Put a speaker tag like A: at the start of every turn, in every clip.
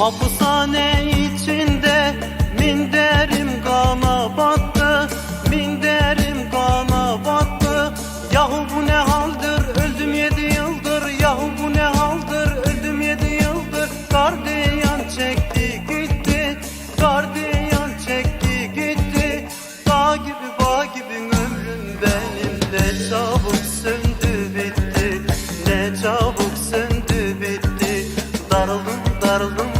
A: Mahpushane içinde minderim kana battı Minderim kana battı. Yahu bu ne haldir öldüm yedi yıldır. Yahu bu ne haldir öldüm yedi yıldır. Gardiyan çekti gitti Gardiyan çekti gitti. Dağ gibi bağ gibi ömrüm benim. Ne çabuk söndü bitti. Ne çabuk söndü bitti. Darıldım darıldım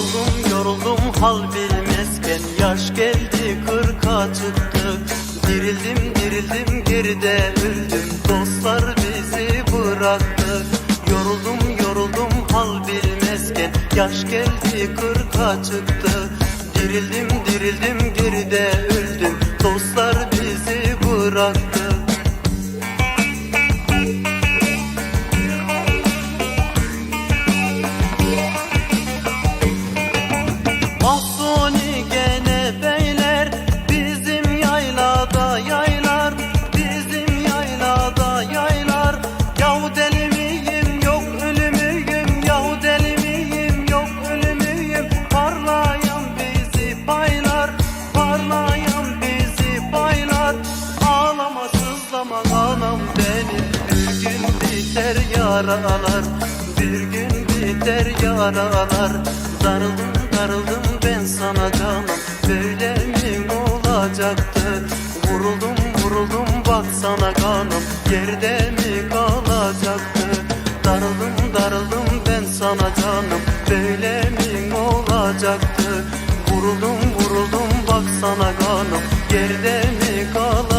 A: Yoruldum yoruldum hal bilmezken Yaş geldi kırka çıktı. Dirildim dirildim geride öldüm Dostlar bizi bıraktı. Yoruldum yoruldum hal bilmezken Yaş geldi kırka çıktı. Dirildim dirildim geride öldüm Dostlar bizi bıraktı yaralar Bir gün biter yaralar Darıldım darıldım ben sana canım Böyle mi olacaktı. Vuruldum vuruldum bak sana kanım. Yerde mi kalacaktı? Darıldım darıldım ben sana canım. Böyle mi olacaktı. Vuruldum vuruldum bak sana kanım. Yerde mi kalacaktı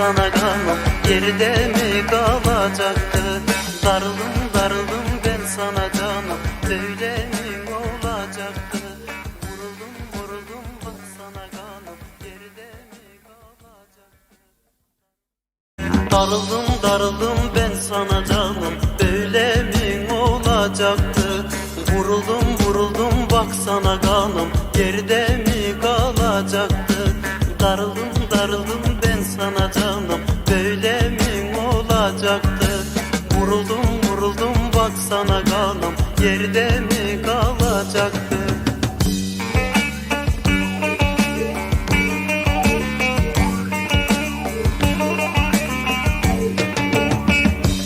A: sana kanım Geride mi kalacaktı? Darıldım darıldım ben sana canım. Böyle mi olacaktı? Vuruldum vuruldum bak sana kanım Darıldım darıldım ben sana canım. Böyle mi olacaktı? Vuruldum vuruldum bak sana kanım yerde mi kalacaktı?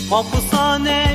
A: Hapishane